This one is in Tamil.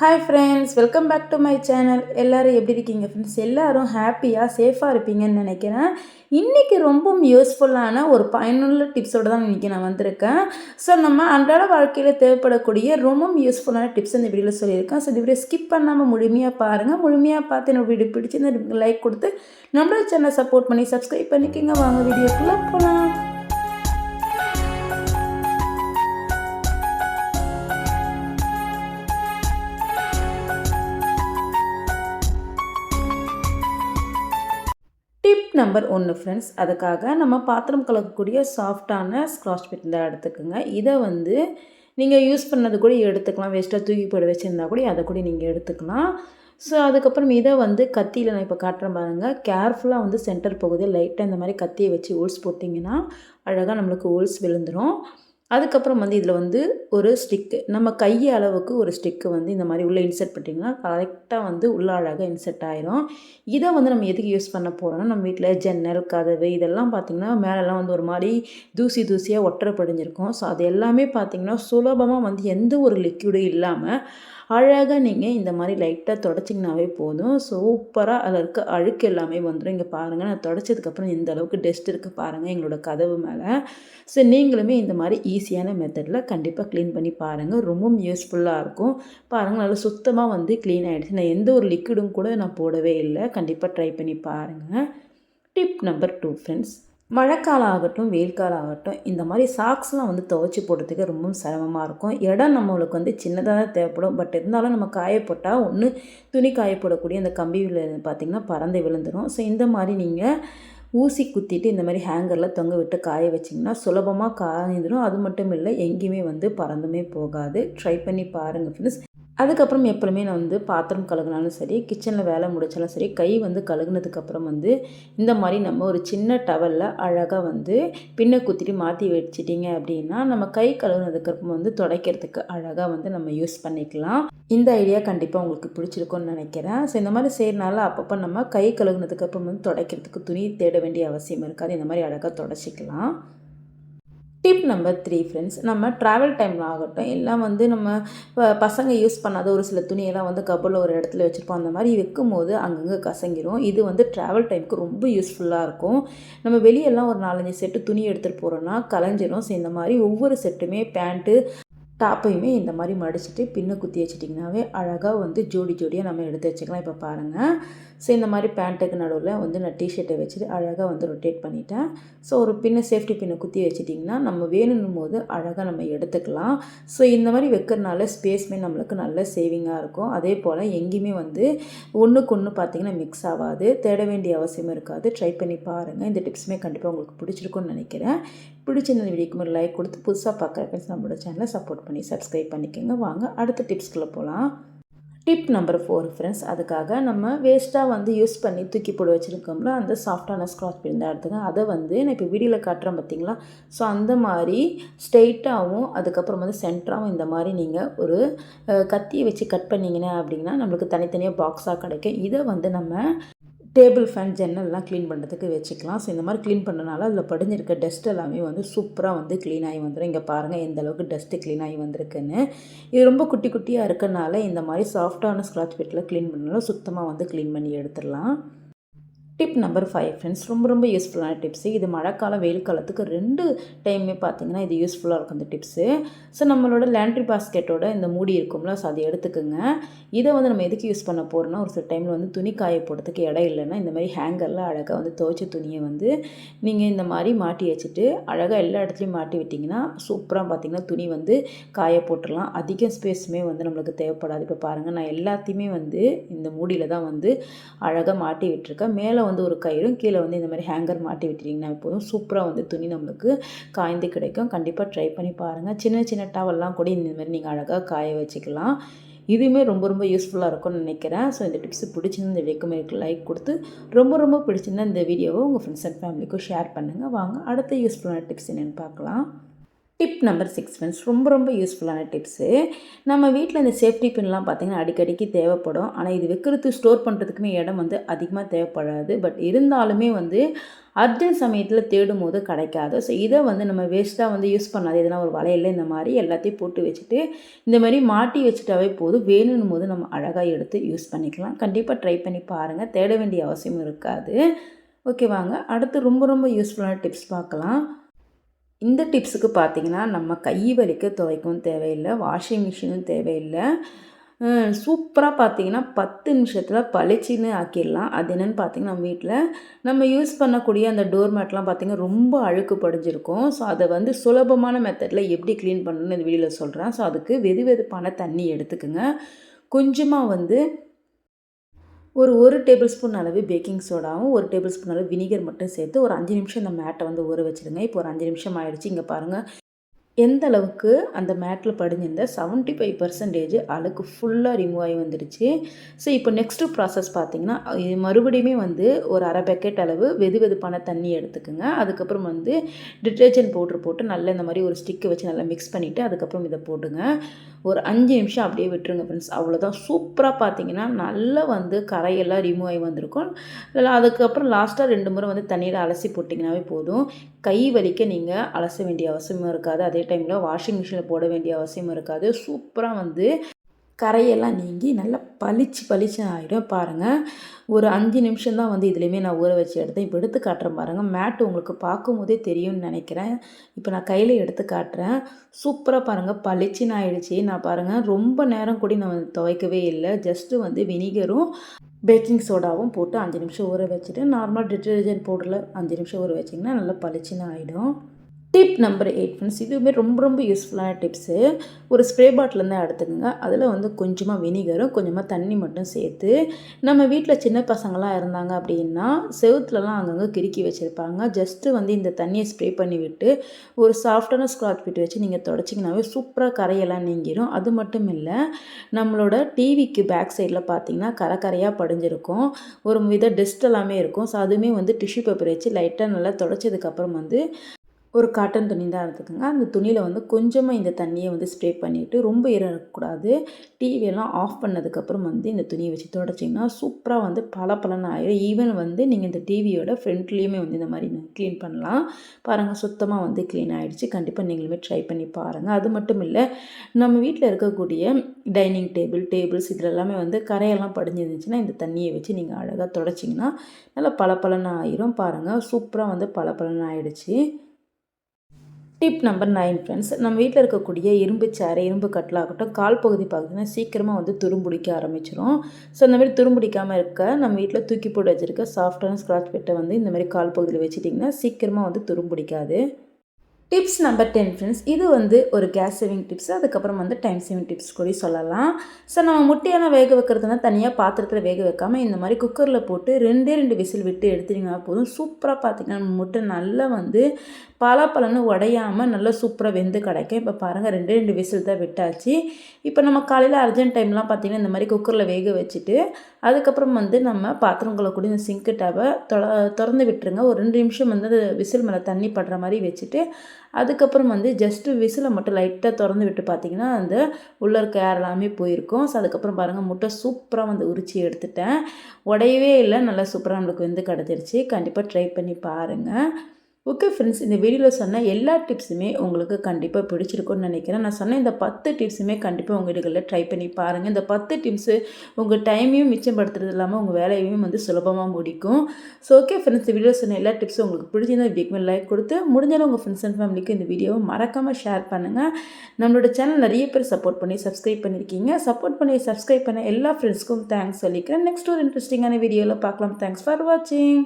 Hi friends welcome back to my channel எல்லோரும் எப்படி இருக்கீங்க ஃப்ரெண்ட்ஸ் எல்லோரும் ஹாப்பியாக சேஃபாக இருப்பீங்கன்னு நினைக்கிறேன். இன்றைக்கி ரொம்பவும் யூஸ்ஃபுல்லான ஒரு பயனுள்ள டிப்ஸோடு தான் இன்றைக்கி நான் வந்திருக்கேன். ஸோ நம்ம அன்றாட வாழ்க்கையில் தேவைப்படக்கூடிய ரொம்பவும் யூஸ்ஃபுல்லான டிப்ஸ் இந்த வீடியோவில் சொல்லியிருக்கேன். ஸோ இந்த வீடியோ ஸ்கிப் பண்ணாமல் முழுமையாக பாருங்கள் முழுமையாக பார்த்து என்னோட வீடியோ பிடிச்சி லைக் கொடுத்து நம்மளோட சேனலை சப்போர்ட் பண்ணி சப்ஸ்கிரைப் பண்ணிக்கோங்க. வாங்க வீடியோக்குள்ளே போகலாம் டிப் நம்பர் ஒன்று ஃப்ரெண்ட்ஸ் அதுக்காக நம்ம பாத்திரம் கலக்கக்கூடிய சாஃப்டான ஸ்க்ராச் பிட் தான் எடுத்துக்கோங்க. இதை வந்து நீங்கள் யூஸ் பண்ணது கூட எடுத்துக்கலாம். வேஸ்ட்டாக தூக்கி போட வச்சுருந்தா கூட அதை கூட நீங்கள் எடுத்துக்கலாம். ஸோ அதுக்கப்புறம் இதை வந்து கத்தியில் நான் இப்போ காட்டுறேன் பாருங்கள் கேர்ஃபுல்லாக வந்து சென்டர் பகுதி லைட்டாக இந்த மாதிரி கத்தியை வச்சு ஓல்ஸ் போட்டிங்கன்னா அழகாக நம்மளுக்கு ஓல்ஸ் விழுந்துடும் அதுக்கப்புறம் வந்து இதில் வந்து ஒரு ஸ்டிக்கு நம்ம கைய அளவுக்கு ஒரு ஸ்டிக்கு வந்து இந்த மாதிரி உள்ளே இன்செர்ட் பண்ணிட்டிங்கன்னா கரெக்டாக வந்து உள்ள அழகாக இன்செர்ட் ஆயிரும். இதை வந்து நம்ம எதுக்கு யூஸ் பண்ண போகிறோம்னா நம்ம வீட்டில் ஜன்னல் கதவு இதெல்லாம் பார்த்திங்கன்னா மேலெல்லாம் வந்து ஒரு மாதிரி தூசி தூசியாக ஒற்றை படிஞ்சிருக்கும் ஸோ அது எல்லாமே பார்த்திங்கன்னா சுலபமாக வந்து எந்த ஒரு லிக்விடும் இல்லாமல் அழகாக நீங்கள் இந்த மாதிரி லைட்டாக தொடச்சிங்கனாவே போதும். சூப்பராக அதில் இருக்க அழுக்கு எல்லாமே வந்துடும் இங்கே பாருங்கள் நான் தொடச்சதுக்கப்புறம் இந்த அளவுக்கு டஸ்ட் இருக்குது பாருங்கள் எங்களோட கதவு மேலே. ஸோ நீங்களுமே இந்த மாதிரி ஈஸியான மெத்தடில் கண்டிப்பாக க்ளீன் பண்ணி பாருங்கள் ரொம்பவும் யூஸ்ஃபுல்லாக இருக்கும். பாருங்கள் நல்லா சுத்தமாக வந்து க்ளீன் ஆகிடுச்சு நான் எந்த ஒரு லிக்விடும் கூட நான் போடவே இல்லை. கண்டிப்பாக ட்ரை பண்ணி பாருங்கள் டிப் நம்பர் டூ ஃப்ரெண்ட்ஸ் மழைக்காலம் ஆகட்டும் வெயில் காலம் ஆகட்டும் இந்த மாதிரி சாக்ஸ்லாம் வந்து துவைச்சி போடுறதுக்கு ரொம்ப சிரமமாக இருக்கும். இடம் நம்மளுக்கு வந்து சின்னதாக தான் தேவைப்படும். பட் இருந்தாலும் நம்ம காயப்போட்டால் ஒன்று துணி காயப்படக்கூடிய அந்த கம்பியில் பார்த்திங்கன்னா பறந்து விழுந்துடும் ஸோ இந்த மாதிரி நீங்கள் ஊசி குத்திட்டு இந்த மாதிரி ஹேங்கரில் தொங்க விட்டு காய வச்சிங்கன்னா சுலபமாக காய்ந்துடும் அது மட்டும் இல்லை எங்கேயுமே வந்து பறந்துமே போகாது. ட்ரை பண்ணி பாருங்கள் ஃப்ரெண்ட்ஸ் அதுக்கப்புறம் எப்பவுமே நான் வந்து பாத்திரம் கழுகுனாலும் சரி கிச்சனில் வேலை முடித்தாலும் சரி கை வந்து கழுகுனதுக்கப்புறம் வந்து இந்த மாதிரி நம்ம ஒரு சின்ன டவலில் அழகாக வந்து பின்னை குத்திட்டு மாற்றி வச்சிட்டிங்க அப்படின்னா நம்ம கை கழுகுனதுக்கப்புறம் வந்து துடைக்கிறதுக்கு அழகாக வந்து நம்ம யூஸ் பண்ணிக்கலாம். இந்த ஐடியா கண்டிப்பாக உங்களுக்கு பிடிச்சிருக்கும்னு நினைக்கிறேன். ஸோ இந்த மாதிரி செய்கிறனால அப்பப்போ நம்ம கை கழுகுனதுக்கப்புறம் வந்து துடைக்கிறதுக்கு துணி தேட வேண்டிய அவசியம் இருக்காது. இந்த மாதிரி அழகாக துடைச்சிக்கலாம். டிப் நம்பர் த்ரீ ஃப்ரெண்ட்ஸ் நம்ம ட்ராவல் டைமில் ஆகட்டும் எல்லாம் வந்து நம்ம பசங்க யூஸ் பண்ணாத ஒரு சில துணியெல்லாம் வந்து கப்பலில் ஒரு இடத்துல வச்சுருப்போம். அந்த மாதிரி வைக்கும் போது அங்கங்கே கசங்கிரும். இது வந்து ட்ராவல் டைமுக்கு ரொம்ப யூஸ்ஃபுல்லாக இருக்கும். நம்ம வெளியெல்லாம் ஒரு நாலஞ்சு செட்டு துணி எடுத்துகிட்டு போகிறோன்னா கலைஞ்சிரும். ஸோ இந்த மாதிரி ஒவ்வொரு செட்டுமே பேண்ட்டு டாப்பையுமே இந்த மாதிரி மடிச்சுட்டு பின்ன குத்தி வச்சிட்டிங்கனாவே அழகாக வந்து ஜோடி ஜோடியாக நம்ம எடுத்து வச்சுக்கலாம். இப்போ பாருங்கள் ஸோ இந்த மாதிரி பேண்ட்டுக்கு நடுவில் வந்து நான் டிஷர்ட்டை வச்சுட்டு அழகாக வந்து ரொட்டேட் பண்ணிட்டேன். ஸோ ஒரு பின்ன சேஃப்டி பின்னை குத்தி வச்சிட்டிங்கன்னா நம்ம வேணும் போது அழகாக நம்ம எடுத்துக்கலாம். ஸோ இந்த மாதிரி வைக்கிறனால ஸ்பேஸ்மே நம்மளுக்கு நல்ல சேவிங்காக இருக்கும். அதே போல் எங்கேயுமே வந்து ஒன்றுக்கு ஒன்று பார்த்திங்கன்னா மிக்ஸ் ஆகாது. தேட வேண்டிய அவசியம் இருக்காது. ட்ரை பண்ணி பாருங்கள் இந்த டிப்ஸுமே கண்டிப்பாக உங்களுக்கு பிடிச்சிருக்கும்னு நினைக்கிறேன். பிடிச்சிருந்த வீடியோக்கு ஒரு லைக் கொடுத்து புதுசாக பார்க்குறக்கு நம்மளோட சேனலை சப்போர்ட் பண்ணி சப்ஸ்கிரைப் பண்ணிக்கோங்க. வாங்க அடுத்த டிப்ஸ்குள்ளே போகலாம் டிப் நம்பர் ஃபோர் ஃப்ரெண்ட்ஸ் அதுக்காக நம்ம வேஸ்ட்டாக வந்து யூஸ் பண்ணி தூக்கி போட வச்சுருக்கோம்ல அந்த சாஃப்டான ஸ்க்ராச் பிரிந்த எடுத்துங்க அதை வந்து நான் இப்போ வீடியோவில் காட்டுறேன் பார்த்தீங்களா ஸோ அந்த மாதிரி ஸ்ட்ரெயிட்டாகவும் அதுக்கப்புறம் வந்து சென்டராகவும் இந்த மாதிரி நீங்கள் ஒரு கத்தியை வச்சு கட் பண்ணிங்கன்னா அப்படின்னா நம்மளுக்கு தனித்தனியாக பாக்ஸாக கிடைக்கும். இதை வந்து நம்ம டேபிள் ஃபேன் ஜன்னல்லாம் க்ளீன் பண்ணுறதுக்கு வச்சுக்கலாம். ஸோ இந்த மாதிரி க்ளீன் பண்ணனால அதில் படிஞ்சிருக்க டஸ்ட் எல்லாமே வந்து சூப்பராக வந்து க்ளீன் ஆகி வந்துடும் இங்கே பாருங்கள் எந்த அளவுக்கு டஸ்ட்டு க்ளீன் ஆகி வந்திருக்குன்னு. இது ரொம்ப குட்டி குட்டியாக இருக்கனால இந்த மாதிரி சாஃப்டான ஸ்க்ராட்ச் பெட்டில் க்ளீன் பண்ணாலும் சுத்தமாக வந்து க்ளீன் பண்ணி எடுத்துடலாம். டிப் நம்பர் ஃபைவ் ஃப்ரெண்ட்ஸ் ரொம்ப ரொம்ப யூஸ்ஃபுல்லான டிப்ஸு இது மழைக்காலம் வெயில் காலத்துக்கு ரெண்டு டைமே பார்த்தீங்கன்னா இது யூஸ்ஃபுல்லாக இருக்கும் இந்த டிப்ஸு ஸோ நம்மளோட லேண்ட்ரி பாஸ்கெட்டோட இந்த மூடி இருக்கும்ல ஸோ அதை எடுத்துக்கோங்க. இதை வந்து நம்ம எதுக்கு யூஸ் பண்ண போகிறோம்னா ஒரு சில டைமில் வந்து துணி காய போடுறதுக்கு இடம் இல்லைன்னா இந்த மாதிரி ஹேங்கரில் அழகாக வந்து துவைச்ச துணியை வந்து நீங்கள் இந்த மாதிரி மாட்டி வச்சுட்டு அழகாக எல்லா இடத்துலையும் மாட்டி விட்டிங்கன்னா சூப்பராக பார்த்திங்கன்னா துணி வந்து காய போட்டுடலாம். அதிக ஸ்பேஸுமே வந்து நம்மளுக்கு தேவைப்படாது. இப்போ பாருங்கள் நான் எல்லாத்தையுமே வந்து இந்த மூடியில் தான் வந்து அழகாக மாட்டி விட்டுருக்கேன். மேலே வந்து ஒரு கயிறும் கீழே வந்து இந்த மாதிரி ஹேங்கர் மாட்டி விட்டுட்டிங்கன்னா போதும். சூப்பராக வந்து துணி நம்மளுக்கு காய்ந்து கிடைக்கும். கண்டிப்பாக ட்ரை பண்ணி பாருங்கள் சின்ன சின்ன டவல்லாம் கூட இந்த மாதிரி நீங்கள் அழகாக காய வச்சுக்கலாம். இதுவுமே ரொம்ப ரொம்ப யூஸ்ஃபுல்லாக இருக்கும்னு நினைக்கிறேன். ஸோ இந்த டிப்ஸ் பிடிச்சிருந்த இந்த வீக்குமே லைக் கொடுத்து ரொம்ப ரொம்ப பிடிச்சிருந்தா இந்த வீடியோவை உங்கள் ஃப்ரெண்ட்ஸ் அண்ட் ஃபேமிலிக்கும் ஷேர் பண்ணுங்கள் வாங்க அடுத்த யூஸ்ஃபுல்லான டிப்ஸ் என்னென்னு பார்க்கலாம். டிப் நம்பர் சிக்ஸ் ஃப்ரெண்ட்ஸ் ரொம்ப ரொம்ப யூஸ்ஃபுல்லான டிப்ஸு நம்ம வீட்டில் இந்த சேஃப்டி பின்லாம் பார்த்திங்கன்னா அடிக்கடிக்கு தேவைப்படும். ஆனால் இது வைக்கிறதுக்கு ஸ்டோர் பண்ணுறதுக்குமே இடம் வந்து அதிகமாக தேவைப்படாது. பட் இருந்தாலுமே வந்து அர்ஜென்ட் சமயத்தில் தேடும் போது கிடைக்காது. ஸோ இதை வந்து நம்ம வேஸ்ட்டாக வந்து யூஸ் பண்ணாது. எதனா ஒரு வலையில் இந்த மாதிரி எல்லாத்தையும் போட்டு வச்சுட்டு இந்த மாதிரி மாட்டி வச்சுட்டாவே போதும். வேணும் போது நம்ம அழகாக எடுத்து யூஸ் பண்ணிக்கலாம். கண்டிப்பாக ட்ரை பண்ணி பாருங்கள் தேட வேண்டிய அவசியம் இருக்காது. ஓகே வாங்க. அடுத்து ரொம்ப ரொம்ப யூஸ்ஃபுல்லான டிப்ஸ் பார்க்கலாம். இந்த டிப்ஸுக்கு பார்த்திங்கன்னா நம்ம கை வலிக்க துவைக்கவும் தேவையில்லை வாஷிங் மிஷினும் தேவையில்லை. சூப்பராக பார்த்தீங்கன்னா பத்து நிமிஷத்தில் பளிச்சின்னு ஆக்கிடலாம். அது என்னென்னு பார்த்தீங்கன்னா நம்ம வீட்டில் நம்ம யூஸ் பண்ணக்கூடிய அந்த டோர் மேட்லாம் பார்த்திங்கன்னா ரொம்ப அழுக்கு படிஞ்சிருக்கும். ஸோ அதை வந்து சுலபமான மெத்தடில் எப்படி க்ளீன் பண்ணணும்னு இந்த வீடியோவில் சொல்கிறேன் ஸோ அதுக்கு வெது வெதுப்பான தண்ணி எடுத்துக்கோங்க. கொஞ்சமாக வந்து ஒரு ஒரு டேபிள் ஸ்பூன் அளவு பேக்கிங் சோடாவும் ஒரு டேபிள் ஸ்பூன் அளவு வினிகர் மட்டும் சேர்த்து ஒரு அஞ்சு நிமிஷம் இந்த மேட்டை வந்து ஊற வச்சுருங்க இப்போ ஒரு அஞ்சு நிமிஷம் ஆயிடுச்சு. இங்கே பாருங்கள் எந்த அளவுக்கு அந்த மேட்டில் படிஞ்சிருந்த செவன்ட்டி ஃபைவ் பர்சன்டேஜ் அழுக்கு ஃபுல்லாக ரிமூவ் ஆகி வந்துடுச்சு. ஸோ இப்போ நெக்ஸ்ட்டு ப்ராசஸ் பார்த்திங்கன்னா இது மறுபடியுமே வந்து ஒரு அரை பேக்கெட் அளவு வெது வெதுப்பான தண்ணி எடுத்துக்கோங்க. அதுக்கப்புறம் வந்து டிட்டர்ஜென்ட் பவுட்ரு போட்டு நல்லா இந்த மாதிரி ஒரு ஸ்டிக்கை வச்சு நல்லா மிக்ஸ் பண்ணிவிட்டு அதுக்கப்புறம் இதை போட்டுங்க ஒரு அஞ்சு நிமிஷம் அப்படியே விட்டுருங்க ஃப்ரெண்ட்ஸ் அவ்வளோதான் சூப்பராக பார்த்தீங்கன்னா நல்லா வந்து கரையெல்லாம் ரிமூவ் ஆகி வந்திருக்கும். இல்லை அதுக்கப்புறம் லாஸ்ட்டாக ரெண்டு முறை வந்து தண்ணியில் அலசி போட்டிங்கனாவே போதும். கை வலிக்க நீங்கள் அலச வேண்டிய அவசியமும் இருக்காது. அதே டைமில் வாஷிங் மிஷினில் போட வேண்டிய அவசியம் இருக்காது. சூப்பராக வந்து கரையெல்லாம் நீங்கி நல்லா பளிச்சு பளிச்சு ஆகிடும் பாருங்கள் ஒரு அஞ்சு நிமிஷம் தான் வந்து இதுலேயுமே நான் ஊற வச்சு எடுத்தேன். இப்போ எடுத்து காட்டுறேன் பாருங்கள் மேட்டு உங்களுக்கு பார்க்கும் போதே தெரியும்னு நினைக்கிறேன். இப்போ நான் கையில் எடுத்து காட்டுறேன். சூப்பராக பாருங்கள் பளிச்சுன்னு ஆகிடுச்சி நான் பாருங்கள் ரொம்ப நேரம் கூட நான் துவைக்கவே இல்லை. ஜஸ்ட்டு வந்து வினிகரும் பேக்கிங் சோடாவும் போட்டு அஞ்சு நிமிஷம் ஊற வச்சுட்டு நார்மல் டிட்டர்ஜென்ட் பவுடரில் அஞ்சு நிமிஷம் ஊற வச்சிங்கன்னா நல்லா பளிச்சுன்னு ஆகிடும் டிப் நம்பர் எயிட் ஃப்ரெண்ட்ஸ் இதுவுமே ரொம்ப ரொம்ப யூஸ்ஃபுல்லான டிப்ஸு ஒரு ஸ்ப்ரே பாட்டிலேருந்து எடுத்துக்கோங்க. அதில் வந்து கொஞ்சமாக வினிகரும் கொஞ்சமாக தண்ணி மட்டும் சேர்த்து நம்ம வீட்டில் சின்ன பசங்களாம் இருந்தாங்க அப்படின்னா செவுத்துலலாம் அங்கங்கே கிறுக்கி வச்சுருப்பாங்க. ஜஸ்ட்டு வந்து இந்த தண்ணியை ஸ்ப்ரே பண்ணி விட்டு ஒரு சாஃப்டான ஸ்க்ராச் பிட்டு வச்சு நீங்கள் தொடச்சிங்கனாவே சூப்பராக கரையெல்லாம் நீங்கிடும் அது மட்டும் இல்லை நம்மளோட டிவிக்கு பேக் சைடில் பார்த்தீங்கன்னா கரை கரையாக படிஞ்சிருக்கும். ஒரு வித டெஸ்ட் எல்லாமே இருக்கும். ஸோ அதுவுமே வந்து டிஷ்யூ பேப்பர் வச்சு லைட்டாக நல்லா தொடச்சதுக்கப்புறம் வந்து ஒரு காட்டன் துணி தான் எடுத்துக்கோங்க. அந்த துணியில் வந்து கொஞ்சமாக இந்த தண்ணியை வந்து ஸ்ப்ரே பண்ணிவிட்டு ரொம்ப இறக்கக்கூடாது டிவியெல்லாம் ஆஃப் பண்ணதுக்கப்புறம் வந்து இந்த துணியை வச்சு தொடச்சிங்கன்னா சூப்பராக வந்து பல பலன் ஆயிடும் ஈவன் வந்து நீங்கள் இந்த டிவியோட ஃப்ரண்ட்லேயுமே வந்து இந்த மாதிரி க்ளீன் பண்ணலாம். பாருங்கள் சுத்தமாக வந்து க்ளீன் ஆகிடுச்சு கண்டிப்பாக நீங்களுமே ட்ரை பண்ணி பாருங்கள் அது மட்டும் இல்லை நம்ம வீட்டில் இருக்கக்கூடிய டைனிங் டேபிள் டேபிள்ஸ் இதில் எல்லாமே வந்து கரையெல்லாம் படிஞ்சிருந்துச்சுன்னா இந்த தண்ணியை வச்சு நீங்கள் அழகாக தொடச்சிங்கன்னா நல்லா பல பலன் ஆயிரும். பாருங்கள் சூப்பராக வந்து பல பலன் ஆகிடுச்சு டிப் நம்பர் நைன் ஃப்ரெண்ட்ஸ் நம்ம வீட்டில் இருக்கக்கூடிய இரும்பு சேரை இரும்பு கட்டலாகட்டும் கால் பகுதி பார்த்தீங்கன்னா சீக்கிரமாக வந்து துரும்பிடிக்க ஆரம்பிச்சிடும் ஸோ இந்த மாதிரி துரும்பிடிக்காமல் இருக்க நம்ம வீட்டில் தூக்கி போட்டு வச்சுருக்க சாஃப்டான ஸ்க்ராட்ச் பெட்டை வந்து இந்த மாதிரி கால் பகுதியில் வச்சுட்டிங்கன்னா சீக்கிரமாக வந்து துரும்பிடிக்காது டிப்ஸ் நம்பர் டென் ஃப்ரெண்ட்ஸ் இது வந்து ஒரு கேஸ் சேவிங் டிப்ஸ் அதுக்கப்புறம் வந்து டைம் சேவிங் டிப்ஸ் கூட சொல்லலாம். ஸோ நம்ம முட்டையெல்லாம் வேக வைக்கிறதுனா தனியாக பாத்திரத்தில் வேக வைக்காமல் இந்த மாதிரி குக்கரில் போட்டு ரெண்டே ரெண்டு விசில் விட்டு எடுத்துட்டிங்கன்னா போதும். சூப்பராக பார்த்திங்கன்னா முட்டை நல்லா வந்து பலாப்பழம்னு உடையாமல் நல்லா சூப்பராக வெந்து கிடைக்கும். இப்போ பாருங்கள் ரெண்டே ரெண்டு விசில் தான் விட்டாச்சு. இப்போ நம்ம காலையில் அர்ஜென்ட் டைம்லாம் பார்த்திங்கன்னா இந்த மாதிரி குக்கரில் வேக வச்சுட்டு அதுக்கப்புறம் வந்து நம்ம பாத்திரங்களை கூட இந்த சிங்க்கு டவை திறந்து விட்டுருங்க. ஒரு ரெண்டு நிமிஷம் வந்து விசில் மேலே தண்ணி படுற மாதிரி வச்சுட்டு அதுக்கப்புறம் வந்து ஜஸ்ட்டு விசிலை மட்டும் லைட்டாக திறந்து விட்டு பார்த்திங்கன்னா அந்த உள்ளே இருக்க ஏர் எல்லாமே போயிருக்கும். ஸோ அதுக்கப்புறம் பாருங்கள் முட்டை சூப்பராக வந்து உரிச்சி எடுத்துட்டேன். உடையவே இல்லை நல்லா சூப்பராக நம்மளுக்கு வந்து கிடச்சிருச்சு கண்டிப்பாக ட்ரை பண்ணி பாருங்கள் ஓகே ஃப்ரெண்ட்ஸ் இந்த வீடியோவில் சொன்ன எல்லா டிப்ஸுமே உங்களுக்கு கண்டிப்பாக பிடிச்சிருக்கும்னு நினைக்கிறேன். நான் சொன்ன இந்த பத்து டிப்ஸுமே கண்டிப்பாக உங்கள் வீடுகளில் ட்ரை பண்ணி பாருங்கள் இந்த பத்து டிப்ஸு உங்கள் டைமையும் மிச்சப்படுத்துறது இல்லாமல் உங்கள் வேலையையும் வந்து சுலபமாக முடிக்கும். ஸோ ஓகே ஃப்ரெண்ட்ஸ் இந்த வீடியோ சொன்ன எல்லா டிப்ஸும் உங்களுக்கு பிடிச்சிருந்தா வீக்மே லைக் கொடுத்து முடிஞ்சாலும் உங்கள் ஃப்ரெண்ட்ஸ் அண்ட் ஃபேமிலிக்கு இந்த வீடியோவை மறக்காமல் ஷேர் பண்ணுங்கள் நம்மளோட சேனல் நிறைய பேர் சப்போர்ட் பண்ணி சப்ஸ்கிரைப் பண்ணியிருக்கீங்க சப்போர்ட் பண்ணி சப்ஸ்கிரைப் பண்ண எல்லா ஃப்ரெண்ட்ஸ்க்கும் தேங்க்ஸ் சொல்லிக்கிறேன். நெக்ஸ்ட் ஒரு இன்ட்ரெஸ்டிங்கான வீடியோவில் பார்க்கலாம். தேங்க்ஸ் ஃபார் வாட்சிங்